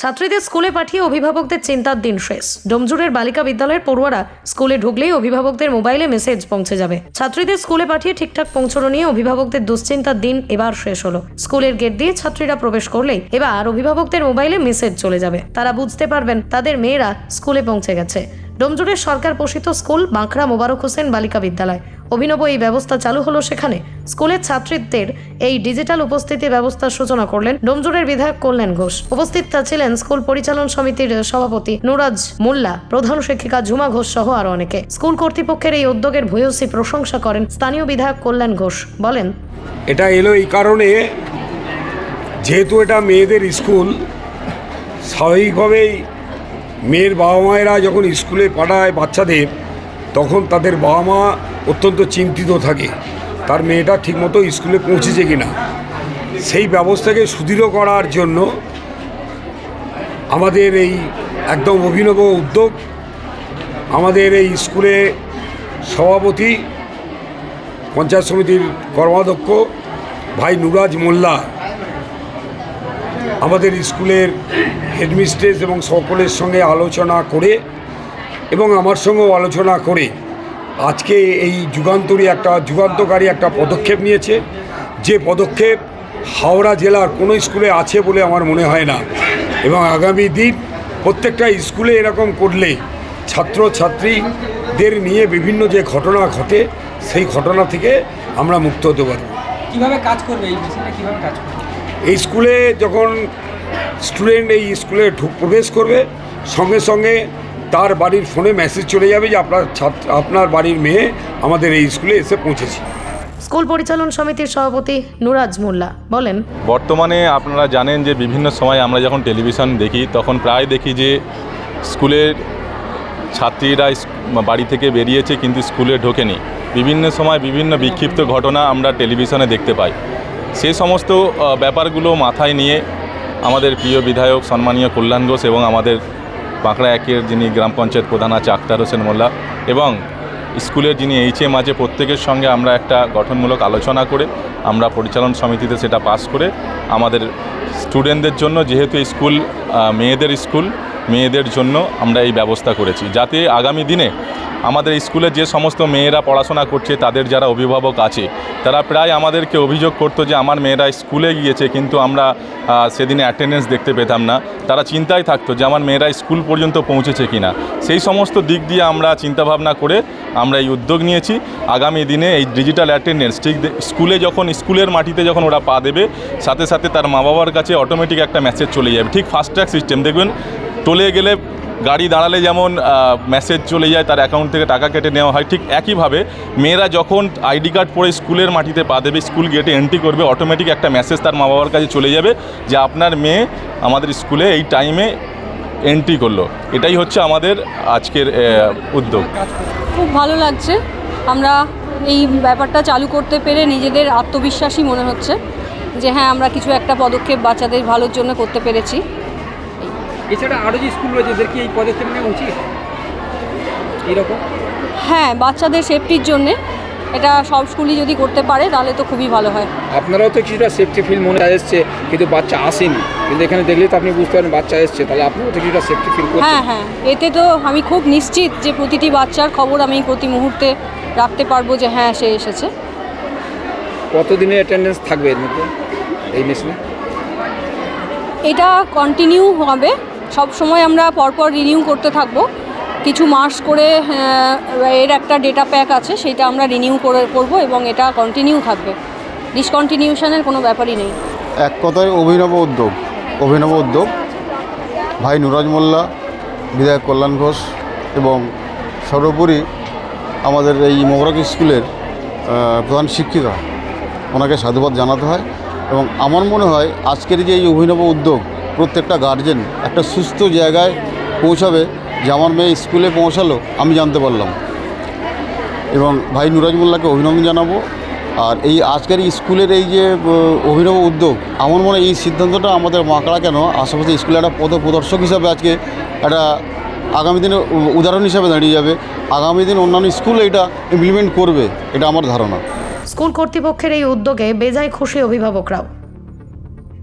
ছাত্রীদের স্কুলে পাঠিয়ে অভিভাবকদের চিন্তার দিন শেষ। ডোমজুরের বালিকা বিদ্যালয়ের পড়ুয়ারা স্কুলে ঢুকলেই অভিভাবকদের মোবাইলে মেসেজ পৌঁছে যাবে। ছাত্রীদের স্কুলে পাঠিয়ে ঠিকঠাক পৌঁছানো নিয়ে অভিভাবকদের দুশ্চিন্তার দিন এবার শেষ হলো। স্কুলের গেট দিয়ে ছাত্রীরা প্রবেশ করলেই এবার অভিভাবকদের মোবাইলে মেসেজ চলে যাবে। তারা বুঝতে পারবেন, তাদের মেয়েরা স্কুলে পৌঁছে গেছে। ডোমজুরের সরকার পোষিত স্কুল বাঁকড়া মোবারক হোসেন বালিকা বিদ্যালয়। অভিনব এই ব্যবস্থা চালু হলো সেখানে। স্কুলের ছাত্রীদের এই ডিজিটাল উপস্থিতি ব্যবস্থার সূচনা করলেন ডোমজুরের বিধায়ক কল্যাণ ঘোষ। উপস্থিত ছিলেন স্কুল পরিচালন সমিতির সভাপতি নুরাজ মোল্লা, প্রধান শিক্ষিকা ঝুমা ঘোষ সহ আরও অনেকে। স্কুল কর্তৃপক্ষের এই উদ্যোগের ভূয়সী প্রশংসা করেন স্থানীয় বিধায়ক কল্যাণ ঘোষ। বলেন, এটা এলো এই কারণে যেহেতু এটা মেয়েদের স্কুল, স্বাভাবিকভাবেই মেয়ের বাবা মায়েরা যখন স্কুলে পাঠায় বাচ্চাদের, তখন তাদের বাবা মা অত্যন্ত চিন্তিত থাকে, তার মেয়েটা ঠিকমতো স্কুলে পৌঁছেছে কি না সেই ব্যবস্থাকে সুদৃঢ় করার জন্য আমাদের এই একদম অভিনব উদ্যোগ, আমাদের এই স্কুলে সভাপতি, পঞ্চায়েত সমিতির কর্মাধ্যক্ষ ভাই নুরাজ মোল্লা আমাদের স্কুলের হেডমিস্ট্রেস এবং সকলের সঙ্গে আলোচনা করে এবং আমার সঙ্গেও আলোচনা করে আজকে এই যুগান্তরী একটা, যুগান্তকারী একটা পদক্ষেপ নিয়েছে। যে পদক্ষেপ হাওড়া জেলার কোনো স্কুলে আছে বলে আমার মনে হয় না। এবং আগামী দিন প্রত্যেকটা স্কুলে এরকম করলে ছাত্র ছাত্রীদের নিয়ে বিভিন্ন যে ঘটনা ঘটে, সেই ঘটনা থেকে আমরা মুক্ত হতে পারব। কীভাবে কাজ করবে এই মেশিনটা? কীভাবে কাজ করবে? এই স্কুলে যখন স্টুডেন্ট এই স্কুলে ঢুক প্রবেশ করবে সঙ্গে সঙ্গে তার বাড়ির ফোনে মেসেজ চলে যাবে যে আপনার ছাত্র আপনার বাড়ির মেয়ে আমাদের এই স্কুলে এসে পৌঁছেছে। স্কুল পরিচালন সমিতির সভাপতি নুরাজ মোল্লা বলেন বর্তমানে আপনারা জানেন যে বিভিন্ন সময় আমরা যখন টেলিভিশন দেখি তখন প্রায় দেখি যে স্কুলের ছাত্রীরা বাড়ি থেকে বেরিয়েছে কিন্তু স্কুলে ঢোকেনি। বিভিন্ন সময় বিভিন্ন বিক্ষিপ্ত ঘটনা আমরা টেলিভিশনে দেখতে পাই। সেই সমস্ত ব্যাপারগুলো মাথায় নিয়ে আমাদের প্রিয় বিধায়ক সম্মানীয় কল্যাণ ঘোষ এবং আমাদের বাঁকড়া একের যিনি গ্রাম পঞ্চায়েত প্রধান আছে আক্তার হোসেন মোল্লা এবং স্কুলের যিনি এইচএম আছে প্রত্যেকের সঙ্গে আমরা একটা গঠনমূলক আলোচনা করে আমরা পরিচালন সমিতিতে সেটা পাস করে আমাদের স্টুডেন্টদের জন্য যেহেতু স্কুল মেয়েদের স্কুল, মেয়েদের জন্য আমরা এই ব্যবস্থা করেছি। যাতে আগামী দিনে আমাদের স্কুলে যে সমস্ত মেয়েরা পড়াশোনা করছে, তাদের যারা অভিভাবক আছে, তারা প্রায় আমাদেরকে অভিযোগ করতো যে আমার মেয়েরা স্কুলে গিয়েছে, কিন্তু আমরা সেদিনে অ্যাটেন্ডেন্স দেখতে পেতাম না। তারা চিন্তায় থাকতো যে আমার মেয়েরা স্কুল পর্যন্ত পৌঁছেছে কি না সেই সমস্ত দিক দিয়ে আমরা চিন্তাভাবনা করে আমরা এই উদ্যোগ নিয়েছি। আগামী দিনে এই ডিজিটাল অ্যাটেন্ডেন্স ঠিক স্কুলে যখন, স্কুলের মাটিতে যখন ওরা পা দেবে, সাথে সাথে তার মা বাবার কাছে অটোমেটিক একটা মেসেজ চলে যাবে। ঠিক ফাস্ট ট্র্যাক সিস্টেম দেখবেন, টলে গেলে গাড়ি দাঁড়ালে যেমন মেসেজ চলে যায়, তার অ্যাকাউন্ট থেকে টাকা কেটে নেওয়া হয়, ঠিক একইভাবে মেয়েরা যখন আইডি কার্ড পরে স্কুলের মাটিতে পা দেবে, স্কুল গেটে এন্ট্রি করবে অটোমেটিক একটা মেসেজ তার মা বাবার কাছে চলে যাবে যে, আপনার মেয়ে আমাদের স্কুলে এই টাইমে এন্ট্রি করল। এটাই হচ্ছে আমাদের আজকের উদ্যোগ। খুব ভালো লাগছে। আমরা এই ব্যাপারটা চালু করতে পেরে নিজেদের আত্মবিশ্বাসী মনে হচ্ছে যে হ্যাঁ আমরা কিছু একটা পদক্ষেপ বাচ্চাদের ভালোর জন্য করতে পেরেছি। এছাড়া আরও যে স্কুল রয়েছে এদের কি এই পদক্ষেপ নেওয়া উচিত এইরকম হ্যাঁ বাচ্চাদের সেফটির জন্যে। এটা সব স্কুলই যদি করতে পারে তাহলে তো খুবই ভালো হয়। আপনারাও তো কিছুটা সেফটি ফিল মনে এসছে কিন্তু বাচ্চা আসেনি। কিন্তু এখানে দেখলে তো আপনি বুঝতে পারেন বাচ্চা এসছে। তাহলে আপনারাও তো কিছুটা সেফটি ফিল করছেন। হ্যাঁ হ্যাঁ। এতে তো আমি খুব নিশ্চিত যে প্রতিটি বাচ্চার খবর আমি প্রতি মুহূর্তে রাখতে পারব যে হ্যাঁ সে এসেছে। কতদিনের অ্যাটেন্ডেন্স থাকবে এর মধ্যে এই মেশিনে এটা কন্টিনিউ হবে। সব সময় আমরা পরপর রিনিউ করতে থাকব। কিছু মাস করে এর একটা ডেটা প্যাক আছে, সেটা আমরা রিনিউ করে করব এবং এটা কন্টিনিউ থাকবে। ডিসকন্টিনিউশনের কোনো ব্যাপারই নেই। এক কথায় অভিনব উদ্যোগ। অভিনব উদ্যোগ। ভাই নুরাজ মোল্লা, বিধায়ক কল্যাণ ঘোষ এবং সর্বোপরি আমাদের এই মোবারক স্কুলের প্রধান শিক্ষিকা। ওনাকে সাধুবাদ জানাতে হয় এবং আমার মনে হয় আজকের যে এই অভিনব উদ্যোগ প্রত্যেকটা গার্জেন একটা সুস্থ জায়গায় পৌঁছাবে যে আমার মেয়ে স্কুলে পৌঁছালো, আমি জানতে পারলাম। এবং ভাই নুরাজ মোল্লাকে অভিনন্দন জানাব। আর এই আজকের স্কুলের এই যে অভিনব উদ্যোগ, আমার মনে এই সিদ্ধান্তটা আমাদের মাকড়া কেন? আশেপাশে স্কুলে একটা পথ প্রদর্শক হিসাবে আজকে একটা আগামী দিনে উদাহরণ হিসাবে দাঁড়িয়ে যাবে। আগামী দিন অন্যান্য স্কুল এটা ইমপ্লিমেন্ট করবে, এটা আমার ধারণা। স্কুল কর্তৃপক্ষের এই উদ্যোগে বেজায় খুশি অভিভাবকরাও।